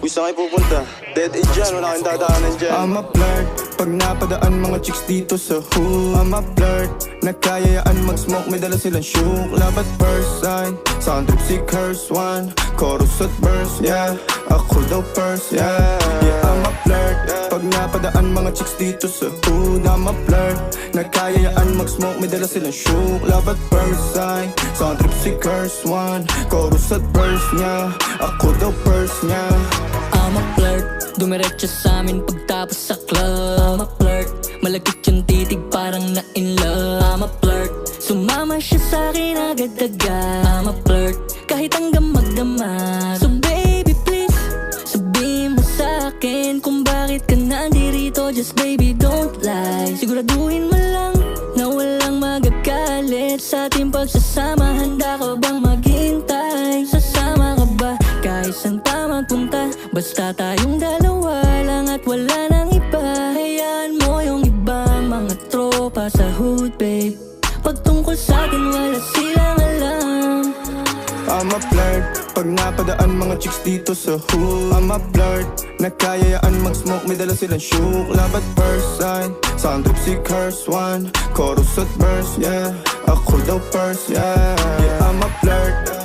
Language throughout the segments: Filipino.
Uy, saan kayo pupunta? Dead end dyan, wala kang dadaanan dyan. I'm a flirt Pag napadaan mga chicks dito sa hood. I'm a flirt Nagkayayaan mag-smoke May dala silang shook. Love at first sight Sound trip si curse one. Chorus at verse, yeah. Ako daw first, yeah. Yeah, I'm a flirt Pag napadaan mga chicks dito sa hood. I'm a flirt Nagkayayaan mag-smoke May dala silang shook. Love at first sight Sound trip si curse one. Chorus at verse, yeah. Ako daw first, yeah Dumiretso sa amin pagtapos sa club. I'm a flirt Malagkit yung titig parang na in love I'm a flirt Sumama siya sa akin agad-agad. I'm a flirt Kahit hanggang magdamag So baby please Sabihin mo sa akin Kung bakit ka nandirito Just baby don't lie. Siguraduhin mo lang Na walang magagalit. Sa ating pagsasama Handa ka bang maghintay? Sasama ka ba? Kahit saan pa magpunta Basta tayong dalawa wala nang iba. Hayaan mo yung ibang mga tropa sa hood babe. Pagtungkol sa akin wala silang alam. I'm a flirt Pag napadaan mga chicks dito sa hood. I'm a flirt Nagkayayaan mag-smoke May dala silang shook. Love at first sight Sound si curse one. Chorus at verse, yeah. Ako daw first, yeah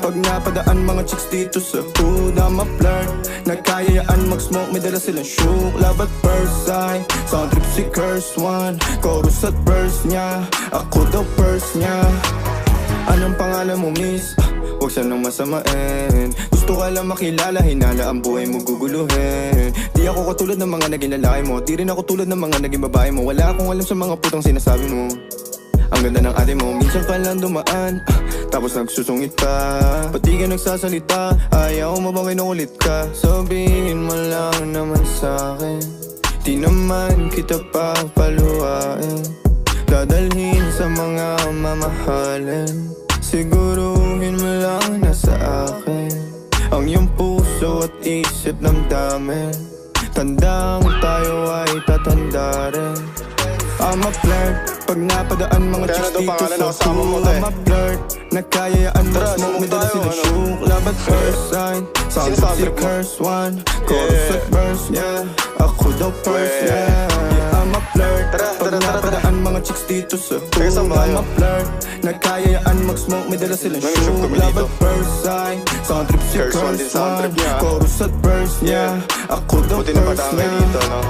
Pag napadaan mga chicks dito sa hood I'm a flirt Nagkayayaan mag-smoke May dala silang shook. Love at first sight. Sound trip si curse one. Chorus at verse, yeah Ako daw first, yeah Anong pangalan mo, miss? Huwag sanang masamain. Gusto ka lang makilala Hinala ang buhay mo guguluhin. Di ako katulad ng mga naging lalaki mo. Di rin ako tulad ng mga naging babae mo. Wala akong alam sa mga putang sinasabi mo Ang ganda ng ate mo Minsan ka lang dumaan. Ah, Tapos nagsusungit pa Pati ka nagsasalita? Ayaw mo bang kinukulit ka? Sabihin mo lang naman sa'kin Di naman kita papaluhain. Dadalhin sa mga mamahalin. Siguruhin mo lang na sa akin. Ang iyong puso at isip ng dami. Tandang tayo ay tatanda rin. I'm a flirt Pag napadaan mga chicks dito sa mo, te. I'm a flirt Nagkayayaan Tara, mag-smoke sumok May dala tayo, silang ano? shook Love at first sight Sound trip mo? curse one Chorus at verse, yeah Ako daw first, Yeah. I'm a Tara, Pag napadaan mga chicks dito sa ba I'm a flirt Nagkayayaan mag-smoke May dala silang Nag-shoot shook kami Love dito. at first sight Sound trip si Curse one. Chorus at verse, yeah Ako daw first, yeah dito, no?